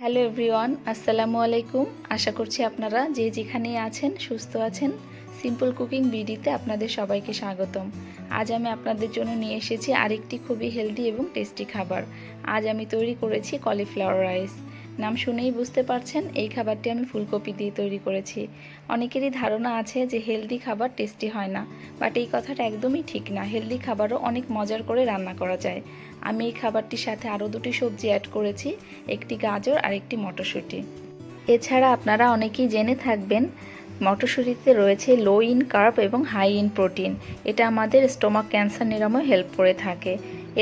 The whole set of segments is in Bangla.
হ্যালো এভরিওয়ান, আসসালামু আলাইকুম। আশা করছি আপনারা যে যেখানেই আছেন, সুস্থ আছেন। সিম্পল কুকিং বিডিতে আপনাদের সবাইকে স্বাগতম। আজ আমি আপনাদের জন্য নিয়ে এসেছি আরেকটি খুবই হেলদি এবং টেস্টি খাবার। আজ আমি তৈরি করেছি কলিফ্লাওয়ার রাইস। নাম শুনেই বুঝতে পারছেন, এই খাবারটি আমি ফুলকপি দিয়ে তৈরি করেছি। অনেকেরই ধারণা আছে যে হেলদি খাবার টেস্টি হয় না, বাট এই কথাটা একদমই ঠিক না। হেলদি খাবারও অনেক মজার করে রান্না করা যায়। আমি এই খাবারটির সাথে আরও দুটি সবজি অ্যাড করেছি, একটি গাজর আর একটি মটরশুঁটি। এছাড়া আপনারা অনেকেই জেনে থাকবেন, মটরশুঁটিতে রয়েছে লো ইন কার্ব এবং হাই ইন প্রোটিন। এটা আমাদের স্টোমাক ক্যান্সার নিরাময় হেল্প করে থাকে।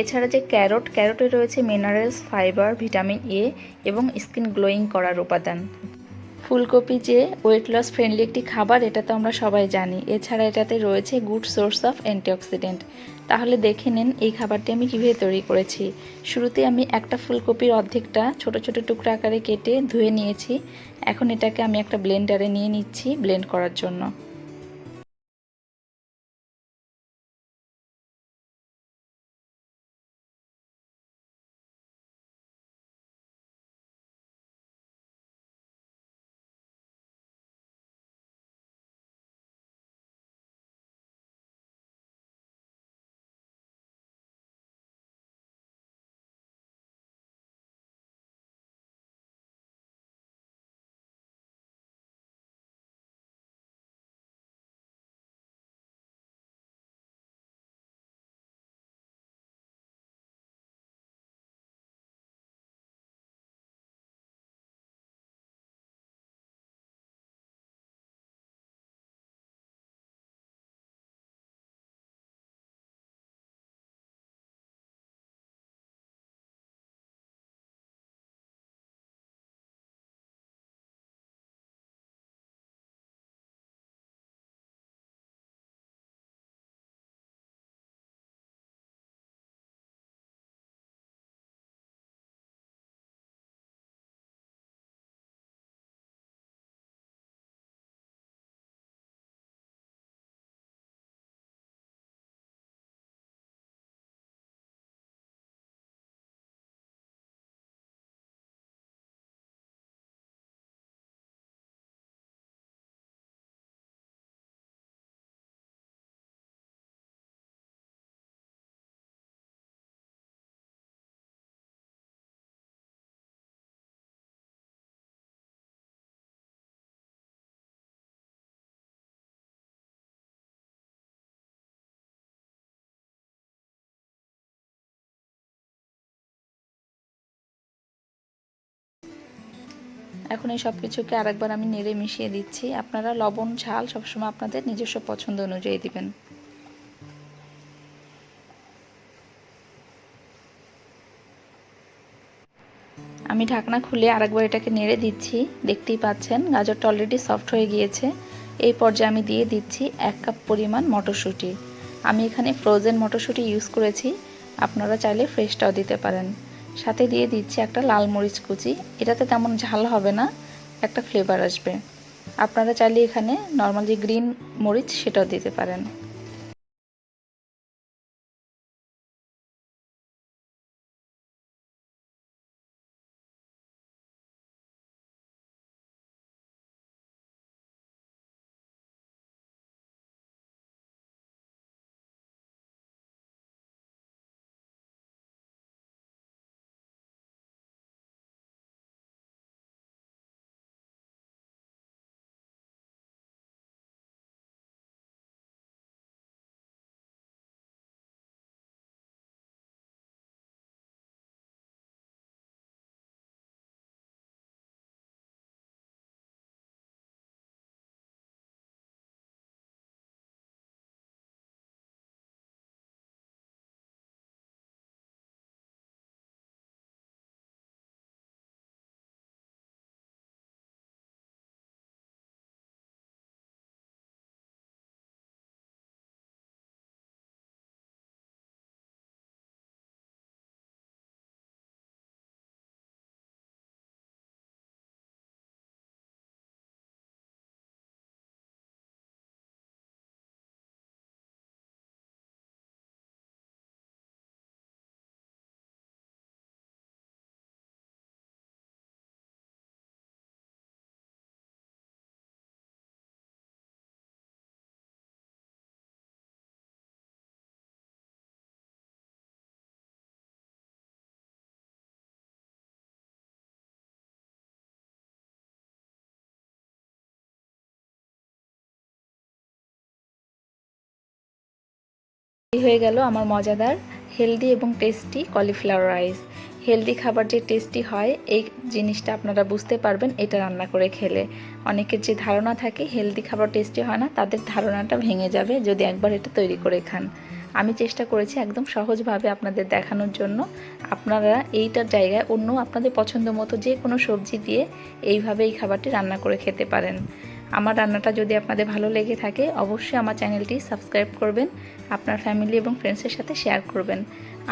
এছাড়া যে ক্যারট, ক্যারটে রয়েছে মিনারেলস ফাইবার ভিটামিন এ এবং স্কিন গ্লোয়িং করার উপাদান। ফুলকপি যে ওয়েট লস ফ্রেন্ডলি একটি খাবার, এটা তো আমরা সবাই জানি। এছাড়া এটাতে রয়েছে গুড সোর্স অফ অ্যান্টিঅক্সিডেন্ট তাহলে দেখে নিন এই খাবারটি আমি কীভাবে তৈরি করেছি। শুরুতে আমি একটা ফুলকপির অর্ধেকটা ছোট ছোট টুকরা আকারে কেটে ধুয়ে নিয়েছি। এখন এটাকে আমি একটা ব্লেন্ডারে নিয়ে নিচ্ছি ব্লেন্ড করার জন্য। এখন এই সব কিছুকে আরেকবার আমি নেড়ে মিশিয়ে দিচ্ছি। আপনারা লবণ, ঝাল সবসময় আপনাদের নিজস্ব পছন্দ অনুযায়ী দিবেন। আমি ঢাকনা খুলে আরেকবার এটাকে নেড়ে দিচ্ছি। দেখতেই পাচ্ছেন, গাজরটা অলরেডি সফট হয়ে গিয়েছে। এই পর্যায়ে আমি দিয়ে দিচ্ছি এক কাপ পরিমাণ মটরশুঁটি। আমি এখানে ফ্রোজেন মটরশুঁটি ইউজ করেছি। আপনারা চাইলে ফ্রেশটাও দিতে পারেন। সাথে দিয়ে দিচ্ছি একটা লাল মরিচ কুচি। এটাতে তেমন ঝাল হবে না, একটা ফ্লেভার আসবে। আপনারা চাইলে এখানে নর্মাল যে গ্রিন মরিচ সেটাও দিতে পারেন। হয়ে গেল আমার মজাদার, হেলদি এবং টেস্টি কলিফ্লাওয়ার রাইস। হেলদি খাবার যে টেস্টি হয়, এই জিনিসটা আপনারা বুঝতে পারবেন, এটা রান্না করে খেলে। অনেকের যে ধারণা থাকে, হেলদি খাবার টেস্টি হয় না, তাদের ধারণাটা ভেঙে যাবে যদি একবার এটা তৈরি করে খান। আমি চেষ্টা করেছি একদম সহজভাবে আপনাদের দেখানোর জন্য। আপনারা এইটার জায়গায় অন্য আপনাদের পছন্দ মতো যে কোনো সবজি দিয়ে এইভাবে এই খাবারটি রান্না করে খেতে পারেন। আমার রান্নাটা যদি আপনাদের ভালো লেগে থাকে, অবশ্যই আমার চ্যানেলটি সাবস্ক্রাইব করবেন, আপনার ফ্যামিলি এবং ফ্রেন্ডসের সাথে শেয়ার করবেন।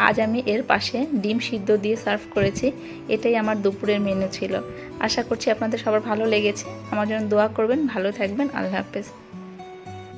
আজ আমি এর পাশে ডিম সিদ্ধ দিয়ে সার্ভ করেছি, এটাই আমার দুপুরের মেনু ছিল। আশা করছি আপনাদের সবার ভালো লেগেছে, আমার জন্য দোয়া করবেন, ভালো থাকবেন, আল্লাহ হাফেজ।